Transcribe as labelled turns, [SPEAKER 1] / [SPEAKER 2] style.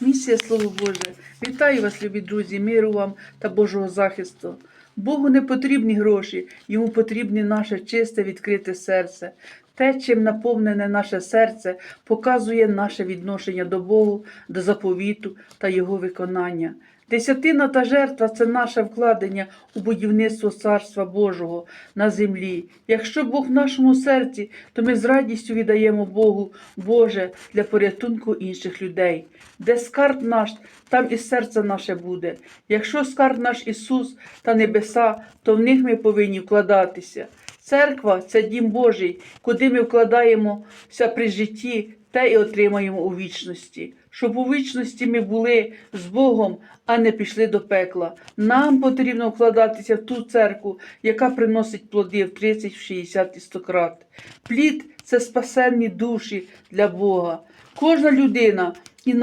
[SPEAKER 1] Місія Слово Боже, вітаю вас, любі друзі, миру вам та Божого захисту. Богу не потрібні гроші, йому потрібне наше чисте відкрите серце. Те, чим наповнене наше серце, показує наше відношення до Богу, до заповіту та Його виконання. Десятина та жертва це наше вкладення у будівництво Царства Божого на землі. Якщо Бог в нашому серці, то ми з радістю віддаємо Богу Боже для порятунку інших людей. Де скарб наш, там і серце наше буде. Якщо скарб наш Ісус та небеса, то в них ми повинні вкладатися. Церква це дім Божий, куди ми вкладаємося при житті, те і отримаємо у вічності. Щоб у вічності ми були з Богом, а не пішли до пекла. Нам потрібно вкладатися в ту церкву, яка приносить плоди в 30, в 60 і 100 крат. Плід це спасенні душі для Бога. Кожна людина і